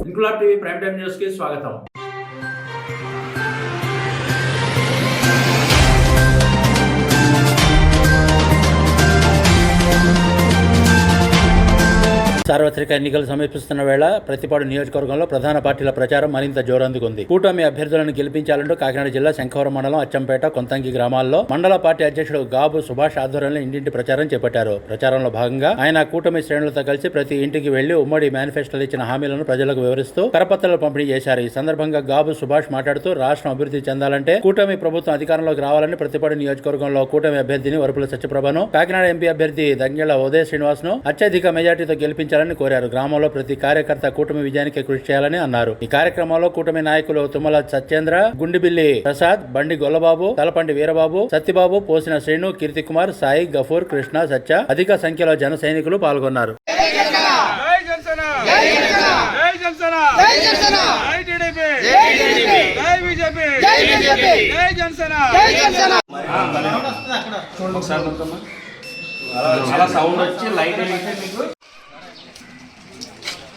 Inquilab TV prime time news కి స్వాగతం సార్వత్రిక ఎన్నికలు సమీపిస్తున్న వేళ ప్రతిపాడు నియోజకవర్గంలో ప్రధాన పార్టీల ప్రచారం మరింత జోరందుకుంది. కూటమి అభ్యర్థులను గెలిపించాలంటూ కాకినాడ జిల్లా శంఖవరం మండలం అచ్చంపేట కొంతంగి గ్రామాల్లో మండల పార్టీ అధ్యక్షుడు గాబు సుభాష్ ఆధ్వర్యంలో ఇంటింటి ప్రచారం చేపట్టారు. ప్రచారంలో భాగంగా ఆయన కూటమి శ్రేణులతో కలిసి ప్రతి ఇంటికి వెళ్ళి ఉమ్మడి మేనిఫెస్టోలు ఇచ్చిన హామీలను ప్రజలకు వివరిస్తూ కరపత్రాలు పంపిణీ చేశారు. ఈ సందర్భంగా గాబు సుభాష్ మాట్లాడుతూ రాష్ట్రం అభివృద్ధి చెందాలంటే కూటమి ప్రభుత్వం అధికారంలోకి రావాలని ప్రతిపాడు నియోజకవర్గంలో కూటమి అభ్యర్థిని వరుపుల సత్యప్రభను కాకినాడ ఎంపీ అభ్యర్థి దంగెళ్ళ ఉదయ శ్రీనివాస్ను అత్యధిక మెజార్టీతో గెలిపించారు. గెలిపించాలని కోరారు. గ్రామంలో ప్రతి కార్యకర్త కూటమి విజయానికి కృషి చేయాలని అన్నారు. ఈ కార్యక్రమంలో కూటమి నాయకులు తుమ్మల సత్యేంద్ర గుండిబిల్లి ప్రసాద్ బండి గొల్లబాబు తలపండి వీరబాబు సత్యబాబు పోసిన శ్రీను కీర్తి కుమార్ సాయి గఫూర్ కృష్ణ సత్య అధిక సంఖ్యలో జన సైనికులు పాల్గొన్నారు. జై జనసేన! జై జనసేన! జై జనసేన! జై జనసేన! జై టీడీపీ! జై టీడీపీ! జై బీజేపీ! జై బీజేపీ! జై జనసేన! జై జనసేన! చాలా సౌండ్ వచ్చి లైట్ మీకు